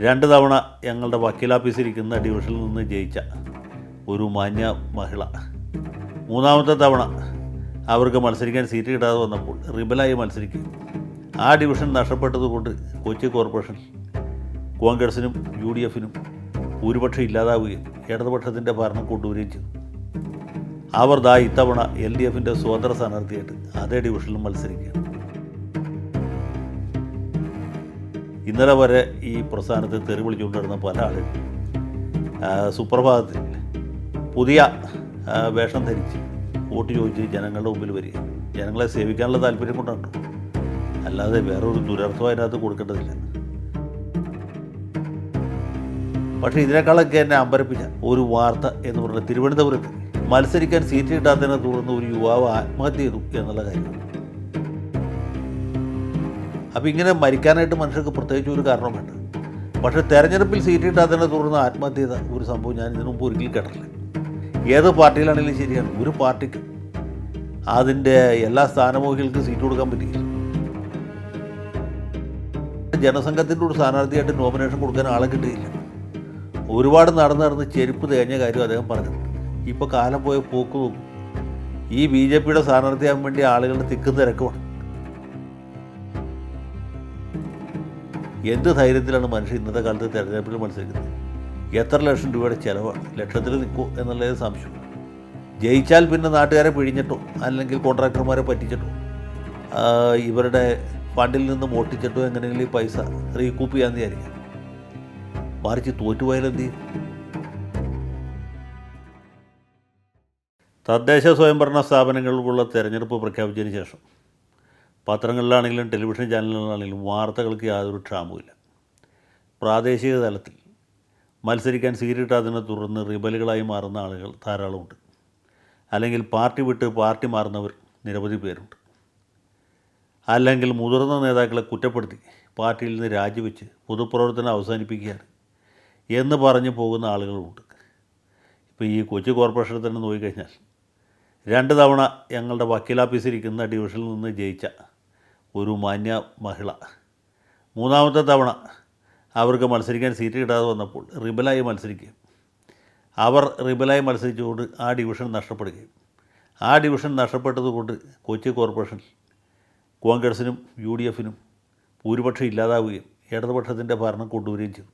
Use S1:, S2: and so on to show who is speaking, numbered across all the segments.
S1: രണ്ട് തവണ ഞങ്ങളുടെ വക്കീലാഫീസിരിക്കുന്ന ഡിവിഷനിൽ നിന്ന് ജയിച്ച ഒരു മാന്യ മഹിള. മൂന്നാമത്തെ തവണ അവർക്ക് മത്സരിക്കാൻ സീറ്റ് കിട്ടാതെ വന്നപ്പോൾ റിബലായി മത്സരിക്കും ആ ഡിവിഷൻ നഷ്ടപ്പെട്ടതുകൊണ്ട് കൊച്ചി കോർപ്പറേഷൻ കോൺഗ്രസിനും യു ഡി എഫിനും ഭൂരിപക്ഷം ഇല്ലാതാവുകയും ഇടതുപക്ഷത്തിന്റെ ഭരണം കൊണ്ടുവരികയും ചെയ്തു. അവർ ദാ ഇത്തവണ എൽ ഡി എഫിന്റെ സ്വതന്ത്ര സ്ഥാനാർത്ഥിയായിട്ട് അതേ ഡിവിഷനിൽ മത്സരിക്കുകയാണ്. ഇന്നലെ വരെ ഈ പ്രസ്ഥാനത്ത് തെറി വിളിച്ചുകൊണ്ടിരുന്ന പല ആളുകൾ സുപ്രഭാതത്തിൽ പുതിയ വേഷം ധരിച്ച് വോട്ട് ചോദിച്ച് ജനങ്ങളുടെ മുമ്പിൽ വരിക. ജനങ്ങളെ സേവിക്കാനുള്ള താല്പര്യം കൊണ്ടാണ് അല്ലാതെ വേറൊരു ദുരർത്ഥം അതിനകത്ത് കൊടുക്കേണ്ടതില്ല. പക്ഷേ ഇതിനേക്കാളൊക്കെ എന്നെ അമ്പരപ്പിച്ച ഒരു വാർത്ത എന്ന് പറഞ്ഞാൽ തിരുവനന്തപുരത്ത് മത്സരിക്കാൻ സീറ്റ് കിട്ടാത്തതിനെ തുടർന്ന് ഒരു യുവാവ് ആത്മഹത്യ ചെയ്തു എന്നുള്ള കാര്യമാണ് അപ്പോൾ ഇങ്ങനെ മരിക്കാനായിട്ട് മനുഷ്യർക്ക് പ്രത്യേകിച്ച് ഒരു കാരണം വേണ്ട. പക്ഷേ തെരഞ്ഞെടുപ്പിൽ സീറ്റ് കിട്ടാത്തതിനെ തുടർന്ന് ആത്മഹത്യ ചെയ്ത ഒരു സംഭവം ഞാൻ ഇതിനു മുമ്പ് ഒരിക്കലും കേട്ടില്ല ഏത് പാർട്ടിയിലാണെങ്കിലും ശരിയാണ്. ഒരു പാർട്ടിക്ക് അതിന്റെ എല്ലാ സ്ഥാനമോഹികൾക്കും സീറ്റ് കൊടുക്കാൻ പറ്റില്ല. ജനസംഘത്തിന്റെ ഒരു സ്ഥാനാർത്ഥിയായിട്ട് നോമിനേഷൻ കൊടുക്കാൻ ആളെ കിട്ടിയില്ല. ഒരുപാട് നടന്ന് നടന്ന് ചെരുപ്പ് തേഞ്ഞ കാര്യം അദ്ദേഹം പറഞ്ഞു. ഇപ്പോൾ കാലം പോയ പോക്ക് നോക്കും ഈ ബി ജെ പിയുടെ സ്ഥാനാർത്ഥിയാകാൻ വേണ്ടി ആളുകളുടെ തിക്കും തിരക്കുമാണ്. എന്ത് ധൈര്യത്തിലാണ് മനുഷ്യൻ ഇന്നത്തെ കാലത്ത് തിരഞ്ഞെടുപ്പിൽ മത്സരിക്കുന്നത്? എത്ര ലക്ഷം രൂപയുടെ ചിലവാണ്? ലക്ഷത്തിൽ നിൽക്കുമോ എന്നുള്ളത് സംശയം. ജയിച്ചാൽ പിന്നെ നാട്ടുകാരെ പിഴിഞ്ഞിട്ടോ? അല്ലെങ്കിൽ കോൺട്രാക്ടർമാരെ പറ്റിച്ചിട്ടോ? ഇവരുടെ ഫണ്ടിൽ നിന്ന് മോട്ടിച്ചിട്ടോ എങ്ങനെയെങ്കിലും പൈസ റീകൂപ്പ് ചെയ്യാമെന്ന് വിചാരിക്കാം. മറിച്ച് തോറ്റുപോയാൽ എന്ത് ചെയ്യും? തദ്ദേശ സ്വയംഭരണ സ്ഥാപനങ്ങളിലുള്ള തെരഞ്ഞെടുപ്പ് പ്രഖ്യാപിച്ചതിന് ശേഷം പത്രങ്ങളിലാണെങ്കിലും ടെലിവിഷൻ ചാനലുകളിലാണെങ്കിലും വാർത്തകൾക്ക് യാതൊരു ക്ഷാമവുമില്ല പ്രാദേശിക തലത്തിൽ മത്സരിക്കാൻ സീറ്റ് കിട്ടാത്തതിനെ തുടർന്ന് റിബലുകളായി മാറുന്ന ആളുകൾ ധാരാളമുണ്ട് അല്ലെങ്കിൽ പാർട്ടി വിട്ട് പാർട്ടി മാറുന്നവർ നിരവധി പേരുണ്ട്. അല്ലെങ്കിൽ മുതിർന്ന നേതാക്കളെ കുറ്റപ്പെടുത്തി പാർട്ടിയിൽ നിന്ന് രാജിവെച്ച് പൊതുപ്രവർത്തനം അവസാനിപ്പിക്കുകയാണ് എന്ന് പറഞ്ഞു പോകുന്ന ആളുകളുമുണ്ട്. ഇപ്പോൾ ഈ കൊച്ചി കോർപ്പറേഷനിൽ തന്നെ നോക്കിക്കഴിഞ്ഞാൽ രണ്ട് തവണ ഞങ്ങളുടെ വക്കീലാഫീസിരിക്കുന്ന ഡിവിഷനിൽ നിന്ന് ജയിച്ച ഒരു മാന്യ മഹിള. മൂന്നാമത്തെ തവണ അവർക്ക് മത്സരിക്കാൻ സീറ്റ് കിട്ടാതെ വന്നപ്പോൾ റിബലായി മത്സരിക്കുകയും അവർ റിബലായി മത്സരിച്ചുകൊണ്ട് ആ ഡിവിഷൻ നഷ്ടപ്പെടുകയും. ആ ഡിവിഷൻ നഷ്ടപ്പെട്ടതുകൊണ്ട് കൊച്ചി കോർപ്പറേഷൻ കോൺഗ്രസിനും യു ഡി എഫിനും ഭൂരിപക്ഷം ഇല്ലാതാവുകയും ഇടതുപക്ഷത്തിന്റെ ഭരണം കൊണ്ടുവരികയും ചെയ്തു.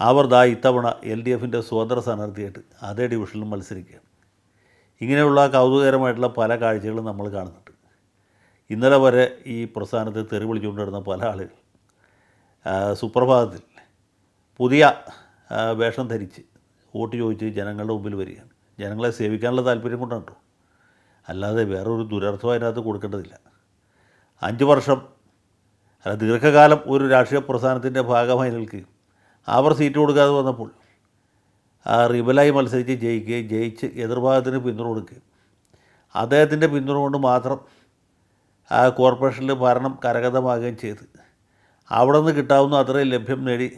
S1: അവർ ദാ ഇത്തവണ എൽ ഡി എഫിന്റെ സ്വതന്ത്ര സ്ഥാനാർത്ഥിയായിട്ട് അതേ ഡിവിഷനിൽ മത്സരിക്കുകയാണ്. ഇങ്ങനെയുള്ള കൗതുകകരമായിട്ടുള്ള പല കാഴ്ചകളും നമ്മൾ കാണുന്നുണ്ട്. ഇന്നലെ വരെ ഈ പ്രസ്ഥാനത്തെ തെറി വിളിച്ചുകൊണ്ടിരുന്ന പല ആളുകൾ സുപ്രഭാതത്തിൽ പുതിയ വേഷം ധരിച്ച് വോട്ട് ചോദിച്ച് ജനങ്ങളുടെ മുമ്പിൽ വരികയാണ്. ജനങ്ങളെ സേവിക്കാനുള്ള താല്പര്യം കൊണ്ടാണ് കേട്ടോ അല്ലാതെ വേറൊരു ദുരർത്ഥം അതിനകത്ത് കൊടുക്കേണ്ടതില്ല. അഞ്ച് വർഷം അല്ല ദീർഘകാലം ഒരു രാഷ്ട്രീയ പ്രസ്ഥാനത്തിന്റെ ഭാഗമായി നിൽക്കുകയും അവർ സീറ്റ് കൊടുക്കാതെ വന്നപ്പോൾ റിബലായി മത്സരിച്ച് ജയിക്കുകയും ജയിച്ച് എതിർഭാഗത്തിന് പിന്തുണ കൊടുക്കുകയും അദ്ദേഹത്തിന്റെ പിന്തുണ കൊണ്ട് മാത്രം ആ കോർപ്പറേഷനിൽ ഭരണം കരഗതമാകുകയും ചെയ്ത്. അവിടെ നിന്ന് കിട്ടാവുന്ന അത്രയും ലഭ്യം നേടി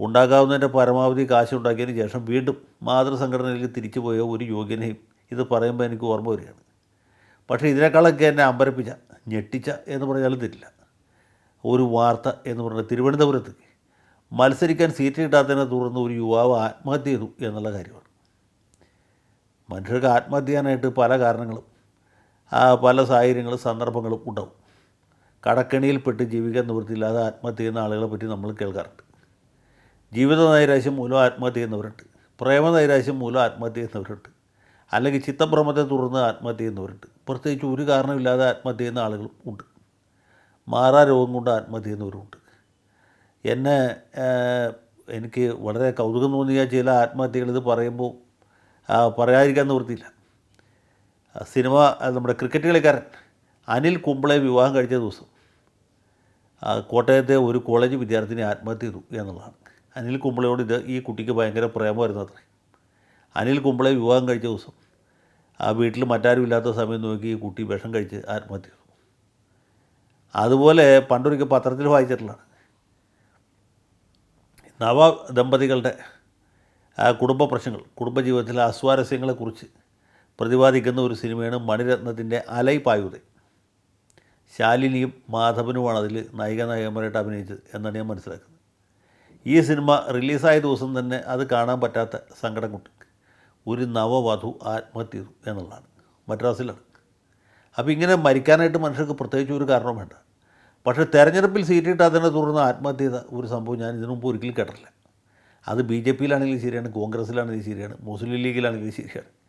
S1: ഉണ്ടാക്കാവുന്നതിന്റെ പരമാവധി കാശുണ്ടാക്കിയതിന് ശേഷം വീണ്ടും മാതൃസംഘടനയിലേക്ക് തിരിച്ചു പോയ ഒരു യോഗ്യനെയും ഇത് പറയുമ്പോൾ എനിക്ക് ഓർമ്മ വരികയാണ്. പക്ഷേ ഇതിനേക്കാളൊക്കെ എന്നെ അമ്പരപ്പിച്ച ഞെട്ടിച്ച എന്ന് പറഞ്ഞാലും തരില്ല ഒരു വാർത്ത എന്ന് പറഞ്ഞാൽ തിരുവനന്തപുരത്ത് മത്സരിക്കാൻ സീറ്റ് കിട്ടാത്തതിനെ തുടർന്ന് ഒരു യുവാവ് ആത്മഹത്യ ചെയ്തു എന്നുള്ള കാര്യമാണ്. മനുഷ്യർക്ക് ആത്മഹത്യ ചെയ്യാനായിട്ട് പല കാരണങ്ങളും പല സാഹചര്യങ്ങളും സന്ദർഭങ്ങളും ഉണ്ടാവും. കടക്കണിയിൽപ്പെട്ട് ജീവിക്കാൻ നിവൃത്തിയില്ലാതെ ആത്മഹത്യ ചെയ്യുന്ന ആളുകളെ പറ്റി നമ്മൾ കേൾക്കാറുണ്ട്. ജീവിത നൈരാശ്യം മൂലം ആത്മഹത്യ ചെയ്യുന്നവരുണ്ട്. പ്രേമ നൈരാശ്യം മൂലം ആത്മഹത്യ ചെയ്യുന്നവരുണ്ട്. അല്ലെങ്കിൽ ചിത്തഭ്രമത്തെ തുടർന്ന് ആത്മഹത്യ ചെയ്യുന്നവരുണ്ട്. പ്രത്യേകിച്ച് ഒരു കാരണമില്ലാതെ ആത്മഹത്യ ചെയ്യുന്ന ആളുകളും ഉണ്ട്. മാറാ രോഗം കൊണ്ട് ആത്മഹത്യ ചെയ്യുന്നവരുമുണ്ട്. എന്നെ എനിക്ക് വളരെ കൗതുകം തോന്നിയ ചില ആത്മഹത്യകൾ ഇത് പറയുമ്പോൾ പറയാതിരിക്കാൻ നിവൃത്തിയില്ല. സിനിമ നമ്മുടെ ക്രിക്കറ്റ് കളിക്കാരൻ അനിൽ കുംബ്ളെ വിവാഹം കഴിച്ച ദിവസം കോട്ടയത്തെ ഒരു കോളേജ് വിദ്യാർത്ഥിനി ആത്മഹത്യ ചെയ്തു എന്നുള്ളതാണ്. അനിൽ കുംബ്ളയോട് ഇത് ഈ കുട്ടിക്ക് ഭയങ്കര പ്രേമമായിരുന്നു അത്രേ. അനിൽ കുംബ്ളെ വിവാഹം കഴിച്ച ദിവസം ആ വീട്ടിൽ മറ്റാരും ഇല്ലാത്ത സമയം നോക്കി ഈ കുട്ടി വിഷം കഴിച്ച് ആത്മഹത്യ ചെയ്തു. അതുപോലെ പണ്ടൊരിക്കൽ പത്രത്തിൽ വായിച്ചിട്ടുള്ളതാണ് നവ ദമ്പതികളുടെ കുടുംബ പ്രശ്നങ്ങൾ കുടുംബജീവിതത്തിലെ അസ്വാരസ്യങ്ങളെക്കുറിച്ച് പ്രതിപാദിക്കുന്ന ഒരു സിനിമയാണ് മണിരത്നത്തിന്റെ അലൈ പായുതെ ശാലിനിയും മാധവനുമാണ് അതിൽ നായിക നായകന്മാരായിട്ട് അഭിനയിച്ചത് എന്നാണ് ഞാൻ മനസ്സിലാക്കുന്നത്. ഈ സിനിമ റിലീസായ ദിവസം തന്നെ അത് കാണാൻ പറ്റാത്ത സങ്കടം കൊണ്ട് ഒരു നവവധു ആത്മഹത്യ എന്നുള്ളതാണ്. മദ്രാസിലാണ്. അപ്പോൾ ഇങ്ങനെ മരിക്കാനായിട്ട് മനുഷ്യർക്ക് പ്രത്യേകിച്ച് ഒരു കാരണം വേണ്ട. പക്ഷേ തെരഞ്ഞെടുപ്പിൽ സീറ്റ് കിട്ടാത്തതിനെ തുടർന്ന് ആത്മഹത്യ ചെയ്ത ഒരു സംഭവം ഞാൻ ഇതിനു മുമ്പ് ഒരിക്കലും കേട്ടിട്ടില്ല. അത് ബി ജെ പിയിലാണെങ്കിലും ശരിയാണ് കോൺഗ്രസ്സിലാണെങ്കിലും ശരിയാണ് മുസ്ലിം ലീഗിലാണെങ്കിലും ശരിയാണ്.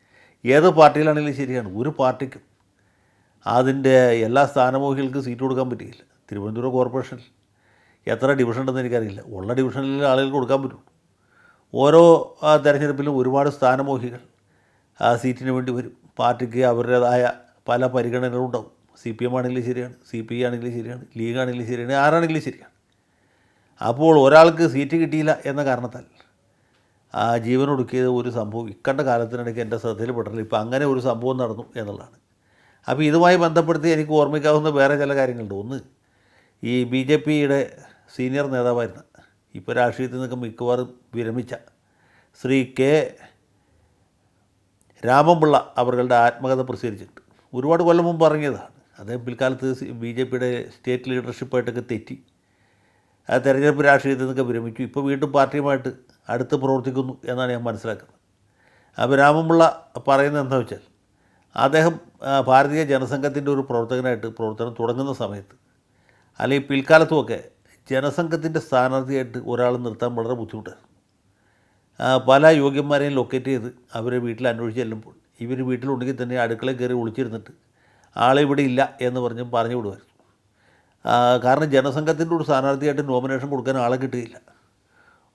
S1: ഏത് പാർട്ടിയിലാണെങ്കിലും ശരിയാണ്. ഒരു പാർട്ടിക്കും അതിന്റെ എല്ലാ സ്ഥാനമോഹികൾക്കും സീറ്റ് കൊടുക്കാൻ പറ്റിയില്ല. തിരുവനന്തപുരം കോർപ്പറേഷനിൽ. എത്ര ഡിവിഷൻ ഉണ്ടെന്ന് എനിക്കറിയില്ല. ഉള്ള ഡിവിഷനിൽ ആളുകൾക്ക് കൊടുക്കാൻ പറ്റും ഓരോ തെരഞ്ഞെടുപ്പിലും ഒരുപാട് സ്ഥാനമോഹികൾ ആ സീറ്റിന് വേണ്ടി വരും. പാർട്ടിക്ക് അവരുടേതായ പല പരിഗണനകളും ഉണ്ടാവും. സി പി എം ആണെങ്കിലും ശരിയാണ് സി പി ഐ ആണെങ്കിലും ശരിയാണ് ലീഗ് ആണെങ്കിലും ശരിയാണ് ആരാണെങ്കിലും ശരിയാണ്. അപ്പോൾ ഒരാൾക്ക് സീറ്റ് കിട്ടിയില്ല എന്ന കാരണത്താൽ ആ ജീവനൊടുക്കിയത് ഒരു സംഭവം ഇക്കണ്ട കാലത്തിനിടയ്ക്ക് എന്റെ ശ്രദ്ധയിൽപ്പെട്ടില്ല ഇപ്പോൾ അങ്ങനെ ഒരു സംഭവം നടന്നു എന്നുള്ളതാണ്. അപ്പോൾ ഇതുമായി ബന്ധപ്പെടുത്തി എനിക്ക് ഓർമ്മിക്കാവുന്ന വേറെ ചില കാര്യങ്ങളുണ്ട്. ഒന്ന് ഈ ബി ജെ പിയുടെ സീനിയർ നേതാവായിരുന്ന ഇപ്പോൾ രാഷ്ട്രീയത്തിൽ നിന്നൊക്കെ മിക്കവാറും വിരമിച്ച ശ്രീ കെ രാമപിള്ള അവരുടെ ആത്മകഥ പ്രസിദ്ധീകരിച്ചിട്ടുണ്ട്. ഒരുപാട് കൊല്ലം മുമ്പ് ഇറങ്ങിയതാണ്. അദ്ദേഹം പിൽക്കാലത്ത് ബി ജെ പിയുടെ സ്റ്റേറ്റ് ലീഡർഷിപ്പായിട്ടൊക്കെ തെറ്റി. തെരഞ്ഞെടുപ്പ് രാഷ്ട്രീയത്തിൽ നിന്നൊക്കെ വിരമിച്ചു. ഇപ്പോൾ വീണ്ടും പാർട്ടിയുമായിട്ട് അടുത്ത് പ്രവർത്തിക്കുന്നു എന്നാണ് ഞാൻ മനസ്സിലാക്കുന്നത്. അപ്പോൾ രാമൻപിള്ള പറയുന്നത് എന്താ വെച്ചാൽ അദ്ദേഹം ഭാരതീയ ജനസംഘത്തിന്റെ ഒരു പ്രവർത്തകനായിട്ട് പ്രവർത്തനം തുടങ്ങുന്ന സമയത്ത് അല്ലെങ്കിൽ പിൽക്കാലത്തുമൊക്കെ ജനസംഘത്തിന്റെ സ്ഥാനാർത്ഥിയായിട്ട് ഒരാൾ നിർത്താൻ വളരെ ബുദ്ധിമുട്ടായിരുന്നു. പല യോഗ്യന്മാരെയും ലൊക്കേറ്റ് ചെയ്ത് അവരെ വീട്ടിൽ അന്വേഷിച്ച് ചെല്ലുമ്പോൾ ഇവർ വീട്ടിലുണ്ടെങ്കിൽ തന്നെ അടുക്കളയിൽ കയറി ഒളിച്ചിരുന്നിട്ട് ആളെ ഇവിടെ ഇല്ല എന്ന് പറഞ്ഞ് പറഞ്ഞു വിടുമായിരുന്നു കാരണം ജനസംഘത്തിന്റെ ഒരു സ്ഥാനാർത്ഥിയായിട്ട് നോമിനേഷൻ കൊടുക്കാൻ ആളെ കിട്ടിയില്ല.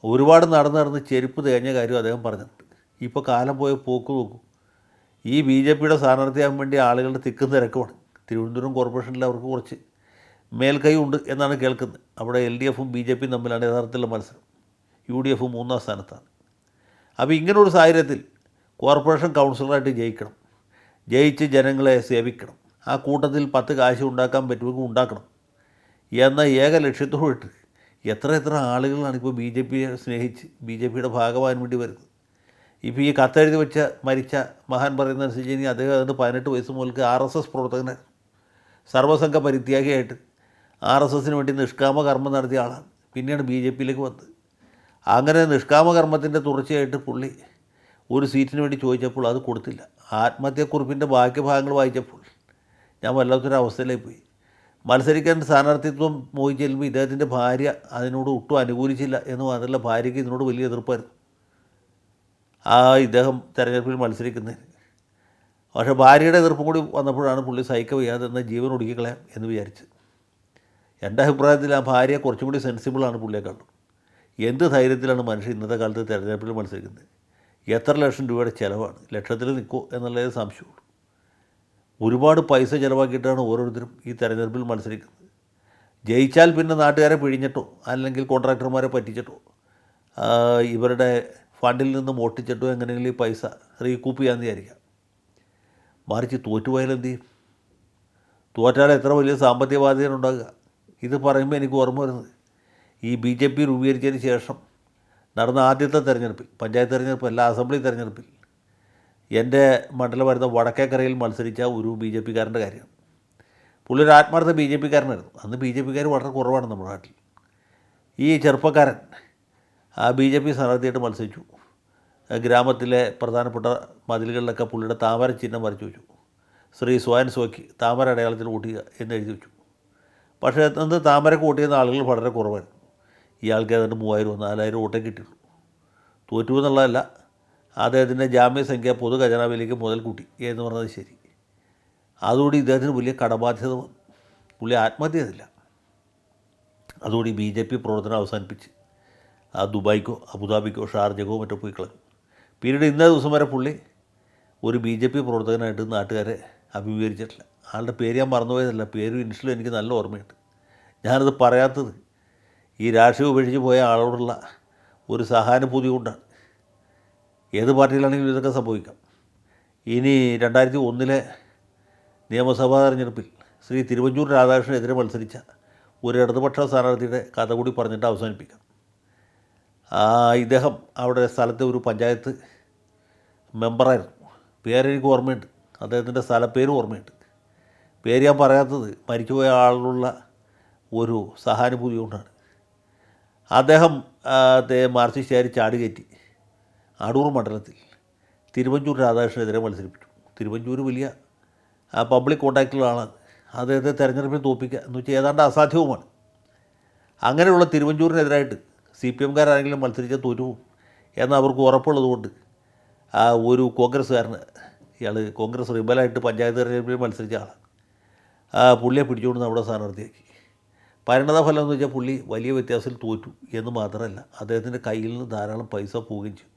S1: ഒരുപാട് നടന്നു നടന്ന് ചെരുപ്പ് തേഞ്ഞ കാര്യം അദ്ദേഹം പറഞ്ഞിട്ടുണ്ട്. ഇപ്പോൾ കാലം പോയ പോക്ക് നോക്കൂ. ഈ ബി ജെ പിയുടെ സ്ഥാനാർത്ഥിയാകാൻ വേണ്ടി ആളുകളുടെ തിക്കും തിരക്കുമാണ്. തിരുവനന്തപുരം കോർപ്പറേഷനിൽ അവർക്ക് കുറച്ച് മേൽക്കൈ ഉണ്ട് എന്നാണ് കേൾക്കുന്നത്. അവിടെ എൽ ഡി എഫും ബി ജെ പിയും തമ്മിലാണ് യഥാർത്ഥത്തിലുള്ള മത്സരം. യു ഡി എഫ് മൂന്നാം സ്ഥാനത്താണ്. അപ്പോൾ ഇങ്ങനൊരു സാഹചര്യത്തിൽ കോർപ്പറേഷൻ കൗൺസിലറായിട്ട് ജയിക്കണം. ജയിച്ച് ജനങ്ങളെ സേവിക്കണം. ആ കൂട്ടത്തിൽ പത്ത് കാശ് ഉണ്ടാക്കാൻ പറ്റുമെങ്കിൽ ഉണ്ടാക്കണം. എന്ന ഏക ലക്ഷ്യത്തോടിട്ട് എത്ര എത്ര ആളുകളാണ് ഇപ്പോൾ ബി ജെ പിയെ സ്നേഹിച്ച് ബി ജെ പിയുടെ ഭാഗമാകാൻ വേണ്ടി വരുന്നത്. ഇപ്പോൾ ഈ കത്തെഴുതി വെച്ച മരിച്ച മഹാൻ പറയുന്ന അനുസരിച്ച് ഇനി അദ്ദേഹം അതിന് പതിനെട്ട് വയസ്സ് മുതൽക്ക് ആർ എസ് എസ് പ്രവർത്തകന് സർവസംഘ പരിത്യാഗിയായിട്ട് ആർ എസ് എസിന് വേണ്ടി നിഷ്കാമ കർമ്മം നടത്തിയ ആളാണ്. പിന്നെയാണ് ബി ജെ പിയിലേക്ക് വന്നത്. അങ്ങനെ നിഷ്കാമ കർമ്മത്തിന്റെ തുടർച്ചയായിട്ട് പുള്ളി ഒരു സീറ്റിന് വേണ്ടി ചോദിച്ചപ്പോൾ അത് കൊടുത്തില്ല. ആത്മഹത്യക്കുറിപ്പിന്റെ ബാക്കി ഭാഗങ്ങൾ വായിച്ചപ്പോൾ ഞാൻ വല്ലാത്തൊരു അവസ്ഥയിലേക്ക് പോയി മത്സരിക്കാൻ സ്ഥാനാർത്ഥിത്വം മോഹിച്ച് ചെല്ലുമ്പോൾ ഇദ്ദേഹത്തിന്റെ ഭാര്യ അതിനോട് ഒട്ടും അനുകൂലിച്ചില്ല എന്ന് മാത്രമല്ല ഭാര്യയ്ക്ക് ഇതിനോട് വലിയ എതിർപ്പായിരുന്നു. ആ ഇദ്ദേഹം തെരഞ്ഞെടുപ്പിൽ മത്സരിക്കുന്നതിന്. പക്ഷേ ഭാര്യയുടെ എതിർപ്പും കൂടി വന്നപ്പോഴാണ് പുള്ളി സഹിക്ക വയ്യാതെ തന്നെ ജീവൻ ഒടുക്കിക്കളയാം എന്ന് വിചാരിച്ച്. എന്റെ അഭിപ്രായത്തിൽ ആ ഭാര്യ കുറച്ചും കൂടി സെൻസിബിളാണ് കണ്ടു എന്ത് ധൈര്യത്തിലാണ് മനുഷ്യൻ ഇന്നത്തെ കാലത്ത് തെരഞ്ഞെടുപ്പിൽ മത്സരിക്കുന്നത്? എത്ര ലക്ഷം രൂപയുടെ ചിലവാണ്? ലക്ഷത്തിൽ നിൽക്കുമോ എന്നുള്ളത് സംശയമുള്ളൂ. ഒരുപാട് പൈസ ചിലവാക്കിയിട്ടാണ് ഓരോരുത്തരും ഈ തെരഞ്ഞെടുപ്പിൽ മത്സരിക്കുന്നത്. ജയിച്ചാൽ പിന്നെ നാട്ടുകാരെ പിഴിഞ്ഞിട്ടോ അല്ലെങ്കിൽ കോൺട്രാക്ടർമാരെ പറ്റിച്ചിട്ടോ ഇവരുടെ ഫണ്ടിൽ നിന്ന് മോട്ടിച്ചിട്ടോ എങ്ങനെയെങ്കിലും ഈ പൈസ റീകൂപ്പ് ചെയ്യാമെന്ന് വിചാരിക്കാം. മറിച്ച് തോറ്റുപോയാൽ എന്ത് ചെയ്യും? തോറ്റാൽ എത്ര വലിയ സാമ്പത്തിക ബാധ്യതയുണ്ടാകുക ഇത് പറയുമ്പോൾ എനിക്ക് ഓർമ്മ വരുന്നത്. ഈ ബി ജെ പി രൂപീകരിച്ചതിന് ശേഷം നടന്ന ആദ്യത്തെ തെരഞ്ഞെടുപ്പിൽ പഞ്ചായത്ത് തെരഞ്ഞെടുപ്പ് അല്ല അസംബ്ലി തെരഞ്ഞെടുപ്പിൽ എന്റെ മണ്ഡലം വരുന്ന വടക്കേക്കരയിൽ മത്സരിച്ച ഒരു ബി ജെ പിക്കാരന്റെ കാര്യമാണ് പുള്ളി ഒരു ആത്മാർത്ഥ ബി ജെ പിക്കാരനായിരുന്നു. അന്ന് ബി ജെ പിക്കാർ വളരെ കുറവാണ് നമ്മുടെ നാട്ടിൽ. ഈ ചെറുപ്പക്കാരൻ ആ ബി ജെ പി സ്ഥാനാർത്ഥിയായിട്ട് മത്സരിച്ചു. ഗ്രാമത്തിലെ പ്രധാനപ്പെട്ട മതിലുകളിലൊക്കെ പുള്ളിയുടെ താമര ചിഹ്നം വരച്ചു വെച്ചു. ശ്രീ സ്വയൻ സോക്കി താമര അടയാളത്തിൽ കൂട്ടുക എന്ന് എഴുതി വെച്ചു. പക്ഷേ അന്ന് താമര വോട്ട് ചെയ്യുന്ന ആളുകൾ വളരെ കുറവായിരുന്നു. ഇയാൾക്ക് ഏതാണ്ട് മൂവായിരം നാലായിരം വോട്ടേ കിട്ടിയുള്ളൂ. തോറ്റു എന്നുള്ളതല്ല. അദ്ദേഹത്തിന്റെ ജാമ്യസംഖ്യ പൊതു ഖജനാവിലേക്ക് മുതൽ കൂട്ടി എന്ന് പറഞ്ഞത് ശരി. അതുകൂടി ഇദ്ദേഹത്തിന് വലിയ കടബാധ്യത വന്നു. പുള്ളി ആത്മഹത്യ ചെയ്തില്ല. അതുകൂടി ബി ജെ പി പ്രവർത്തനം അവസാനിപ്പിച്ച്. ആ ദുബായ്ക്കോ അബുദാബിക്കോ ഷാർജക്കോ മറ്റോ പോയി കളഞ്ഞു. പിന്നീട് ഇന്നേ ദിവസം വരെ പുള്ളി ഒരു ബി ജെ പി പ്രവർത്തകനായിട്ട് നാട്ടുകാരെ അഭിമുഖീകരിച്ചിട്ടില്ല. ആളുടെ പേര് ഞാൻ മറന്നുപോയതല്ല. പേരും ഇൻഷലും എനിക്ക് നല്ല ഓർമ്മയുണ്ട്. ഞാനത് പറയാത്തത് ഈ രാഷ്ട്രീയം ഉപേക്ഷിച്ച് പോയ ആളോടുള്ള ഒരു സഹാനുഭൂതി കൊണ്ടാണ്. ഏത് പാർട്ടിയിലാണെങ്കിലും ഇതൊക്കെ സംഭവിക്കാം. ഇനി രണ്ടായിരത്തി ഒന്നിലെ നിയമസഭാ തെരഞ്ഞെടുപ്പിൽ ശ്രീ തിരുവഞ്ചൂർ രാധാകൃഷ്ണനെതിരെ മത്സരിച്ച ഒരു ഇടതുപക്ഷ സ്ഥാനാർത്ഥിയുടെ കഥ കൂടി പറഞ്ഞിട്ട് അവസാനിപ്പിക്കാം. ഇദ്ദേഹം അവിടെ സ്ഥലത്തെ ഒരു പഞ്ചായത്ത് മെമ്പറായിരുന്നു. പേരെനിക്ക് ഓർമ്മയുണ്ട്. അദ്ദേഹത്തിന്റെ സ്ഥലപ്പേരും ഓർമ്മയുണ്ട്. പേര് ഞാൻ പറയാത്തത് മരിച്ചുപോയ ആളിലുള്ള ഒരു സഹാനുഭൂതി കൊണ്ടാണ്. അദ്ദേഹം ആ, ചേരി മാർക്സിസ്റ്റുകാർ ചാടി കയറ്റി അടൂർ മണ്ഡലത്തിൽ തിരുവഞ്ചൂർ രാധാകൃഷ്ണനെതിരെ മത്സരിപ്പിച്ചു. തിരുവഞ്ചൂർ വലിയ പബ്ലിക് കോണ്ടാക്റ്റുള്ള ആളാണ് അദ്ദേഹത്തെ തെരഞ്ഞെടുപ്പിൽ തോൽപ്പിക്കുക എന്ന് വെച്ചാൽ ഏതാണ്ട് അസാധ്യവുമാണ്. അങ്ങനെയുള്ള തിരുവഞ്ചൂരിനെതിരായിട്ട് സി പി എംകാരാരെങ്കിലും മത്സരിച്ചാൽ തോറ്റുപോകും എന്ന് അവർക്ക് ഉറപ്പുള്ളതുകൊണ്ട് ആ ഒരു കോൺഗ്രസ്സുകാരന് ഇയാൾ കോൺഗ്രസ് റിബലായിട്ട് പഞ്ചായത്ത് തെരഞ്ഞെടുപ്പിൽ മത്സരിച്ച ആളാണ്. ആ പുള്ളിയെ പിടിച്ചുകൊണ്ട് നമ്മുടെ സ്ഥാനാർത്ഥിയാക്കി. പരിണതഫലം എന്ന് വെച്ചാൽ പുള്ളി വലിയ വ്യത്യാസത്തിൽ തോറ്റു എന്ന് മാത്രമല്ല അദ്ദേഹത്തിന്റെ കയ്യിൽ നിന്ന് ധാരാളം പൈസ പോവുകയും ചെയ്തു.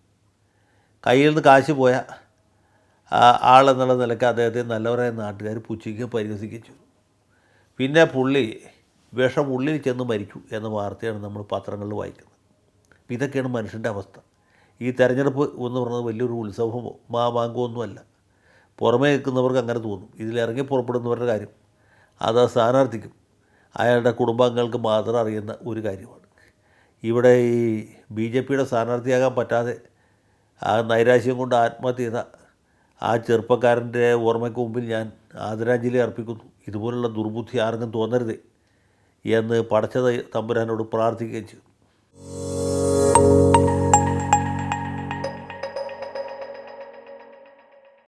S1: കയ്യിൽ നിന്ന് കാശ് പോയ ആളെന്നുള്ള നിലയ്ക്ക് അദ്ദേഹത്തെ നല്ലവരായ നാട്ടുകാർ പുച്ഛിക്കുകയും പരിഹസിക്കുകയും ചെയ്തു. പിന്നെ പുള്ളി വിഷം ഉള്ളിൽ ചെന്ന് മരിച്ചു എന്ന വാർത്തയാണ് നമ്മൾ പത്രങ്ങളിൽ വായിക്കുന്നത്. ഇതൊക്കെയാണ് മനുഷ്യന്റെ അവസ്ഥ. ഈ തെരഞ്ഞെടുപ്പ് എന്ന് പറയുന്നത് വലിയൊരു ഉത്സവമോ മാമാങ്കോ ഒന്നുമല്ല. പുറമേ നിൽക്കുന്നവർക്ക് അങ്ങനെ തോന്നും. ഇതിലിറങ്ങി പുറപ്പെടുന്നവരുടെ കാര്യം അത് സ്ഥാനാർത്ഥിക്കും അയാളുടെ കുടുംബാംഗങ്ങൾക്ക് മാത്രം അറിയുന്ന ഒരു കാര്യമാണ്. ഇവിടെ ഈ ബി ജെ പിയുടെ സ്ഥാനാർത്ഥിയാകാൻ പറ്റാതെ ആ നൈരാശ്യം കൊണ്ട് ആത്മഹത്യ ചെയ്ത ആ ചെറുപ്പക്കാരന്റെ ഓർമ്മയ്ക്ക് മുമ്പിൽ ഞാൻ ആദരാഞ്ജലി അർപ്പിക്കുന്നു. ഇതുപോലുള്ള ദുർബുദ്ധി ആർക്കും തോന്നരുത് എന്ന് പടച്ച തമ്പുരാനോട് പ്രാർത്ഥിക്കുകയും ചെയ്തു.